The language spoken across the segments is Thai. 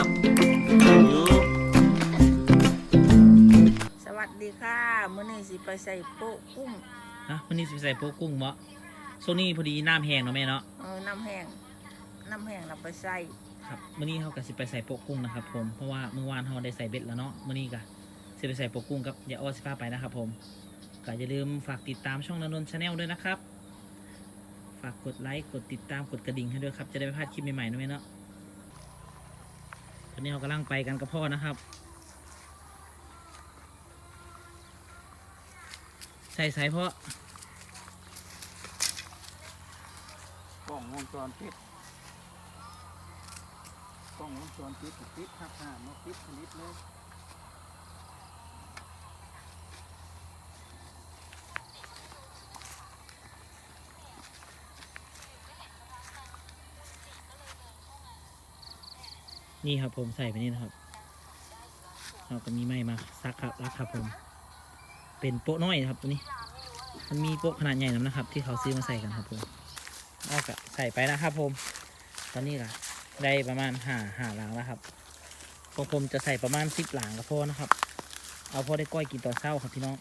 ับ สวัสดีค่ะมื้อนี้สิไปใส่โป๊ะกุ้งฮะวันนี้สิไปใส่โป๊ะกุ้งบ่โซนี่พอดีน้ำแห้งเนาะแม่เนาะเออน้ำแห้งน้ำแห้งเราไปใส่ครับวันนี้เขาก็สิไปใส่โป๊ะกุ้งนะครับผมเพราะว่าเมื่อวานเขาได้ใส่เบ็ดแล้วเนาะวันนี้ก็สิไปใส่โป๊ะกุ้งกับยาอ้อสิฟ้าไปนะครับผมก็อย่าลืมฝากติดตามช่องนนท์ชาแนลด้วยนะครับ ฝากกดไลค์ กดติดตาม กดกระดิ่งให้ด้วยครับ จะได้ไม่พลาดคลิปใหม่ๆนะแม่เนาะ อนนี้เรากำลังไปกันกับพ่อนะครับ ใส่ใส่พ่อกล้องวงจรปิดกล้องวงจรปิดติดครับห้ามาปิดชนิดเลย นี่ครับผมใส่ไปนี่นะครับเราก็มีไม้มาซักครับรักครับผม เป็นโป๊ะน้อยนะครับตัวนี้ มันมีโป๊ะขนาดใหญ่นะครับ ที่เขาซื้อมาใส่กันครับผมเอากะใส่ไปนะครับผม ตอนนี้ก็ได้ประมาณห้าห้าหลังแล้วครับของผมจะใส่ประมาณสิบหลังก็พอนะครับ เอาพอได้ก้อยกินตอนเช้าครับพี่น้อง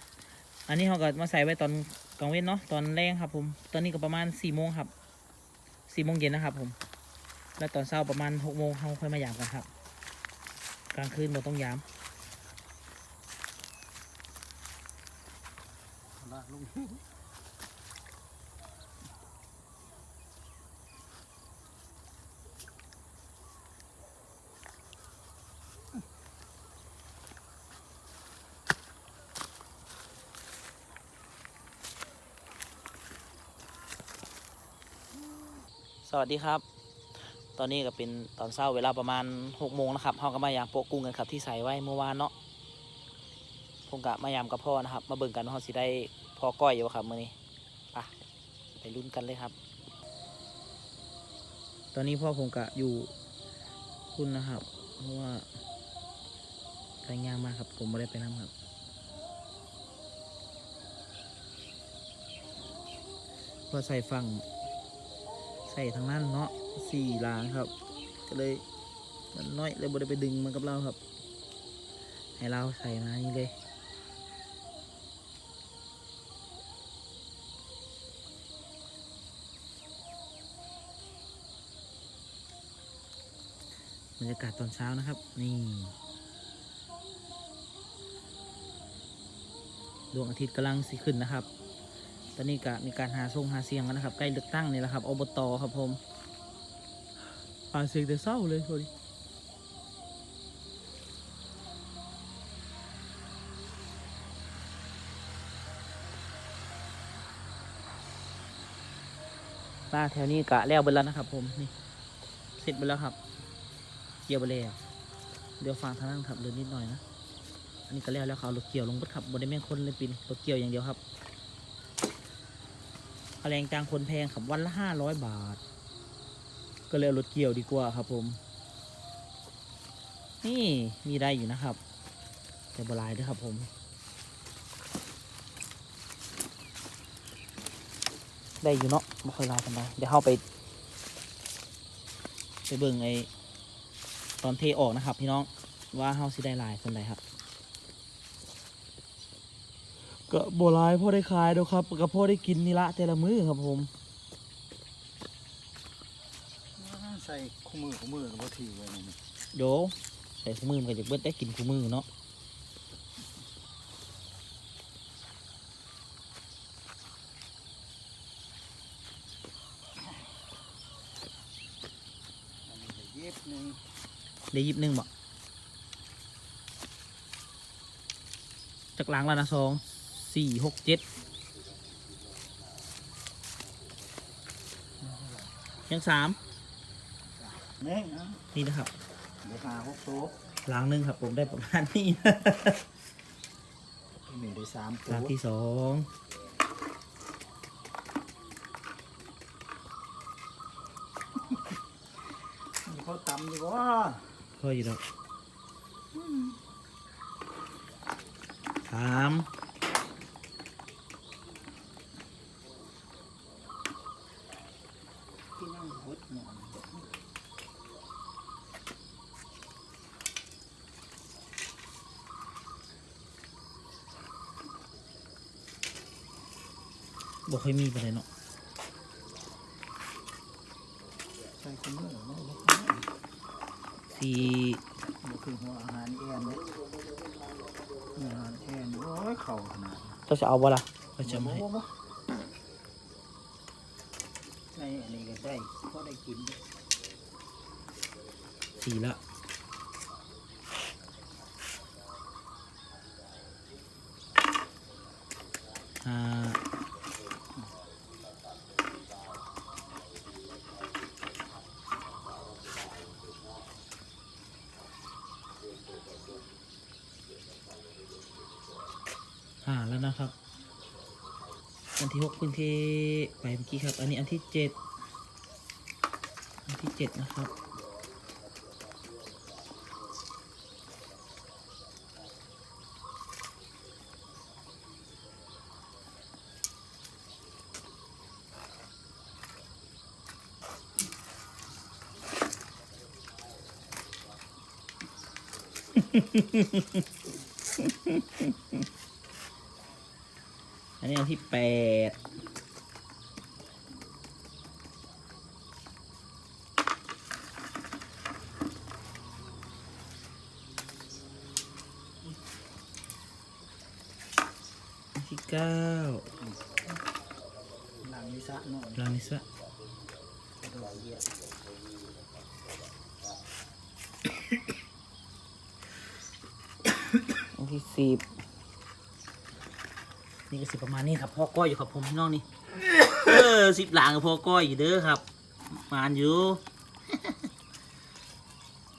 อันนี้เขาก็มาใส่ไว้ตอนกลางเว้นเนาะตอนแรงครับผม ตอนนี้ก็ประมาณสี่โมงครับสี่โมงเย็นนะครับผม แล้วตอนเช้าประมาณหกโมงเขาค่อยมายามกันครับ กลางคืนเราต้องยามสวัสดีครับ ตอนนี้ก็เป็นตอนเช้าเวลาประมาณหกโมงนะครับเขาก็มายามโปะกุ้งกันครับที่ใส่ไว้เมื่อวานเนาะผมกะมายามกับพ่อนะครับ มาเบิ่งกันว่าเขาสิได้พอก้อยอยู่ครับมื้อนี้ไปไปลุ้นกันเลยครับ ตอนนี้พ่อผมกะอยู่คุณนะครับ เพราะว่าไปงานมาครับ ผมไม่ได้ไปนํครับพอใส่ฝั่ง ส่ทางนั้นเนาะสี่หลางครับ ก็เลยมันน้อยเลยบ่ได้ไปดึงมันกับเราครับ ให้เราใส่มานี่เลยบรรยากาศตอนเช้านะครับ นี่ดวงอาทิตย์กำลังสิขึ้นนะครับ ตอนนี้ก็มีการหาทรงหาเสียงกันนะครับใกล้เลือกตั้งนี่แหละครับอบตครับผมหาเสียงแต่เศร้าเลยพอดีป้าแถวนี้กะแล้วไปแล้วนะครับผมนี่เสร็จไปแล้วครับเกี่ยวไปแล้วเดี๋ยวฟังทางนั้นครับเดินนิดหน่อยนะอันนี้ก็แล้วแล้วเขารถเกี่ยวลงรถขับบนได้แม่งคนเลยปีนรถเกี่ยวอย่างเดียวครับค่าแรงจ้างคนแพงครับวันละห้าร้อยบาท ก็เลยรถเกี่ยวดีกว่าครับผม นี่มีได้อยู่นะครับ แต่บลายด้วยครับผมได้อยู่เนาะไม่ค่อยลายกันไปเดี๋ยวเข้าไป ไปเบิ่งไอตอนเทออกนะครับ พี่น้องว่าเฮาสิได้ลายคนใดครับ ก็โบรายพ่อได้ขายเด้อครับก็พ่อได้กินนี่ละแต่ละมื้อครับผมใส่คู่มือคู่มือกับวัตถุไว้นี่โยใส่คู่มือมันก็จะเบิดได้กินคู่มือเนาะอันนี้ก็เย็บหนึ่งได้ยิบหนึ่งบ่จากหลังแล้วนะสอง สี่หกเจ็ดยังสามเน่งอะนี่นะครับเดี๋ยวหาหกตัวหลังหนึ่งครับผมได้ประมาณนี้มีได้สามตัหลัวงที่สองมีเขาตำดีกว่าก็อยู่แล้วสาม ที่นั่งหดหนอนอันนี้ก็เย็บหนึ่ง บ่ค่อยมีปานใดเนาะใส่คู่มือเนาะสีบ่คือหัวอาหารแอนเนี่ยหัวอาหารแอนโอ้ยเข่าขนาดเจ้าจะเอาบ่ล่ะก็จะมาให้บ่บ่บ่ในอันนี้ก็ได้พอได้กินสีละอ่า อ่าแล้วนะครับ อันที่หกพื้นที่ไปเมื่อกี้ครับ อันนี้อันที่เจ็ดอันที่เจ็ดนะครับ นนี้อันที่แปดอันที่เก้าหลังนิสะนาะลานิสะอันที่สิบ นี่ก็สิประมาณนี้ครับพ่อก้อยอยู่ครับผมพี่น้องนี่เออสิบหลังกับพ่อก้อยอยู่เด้อครับมานอยู่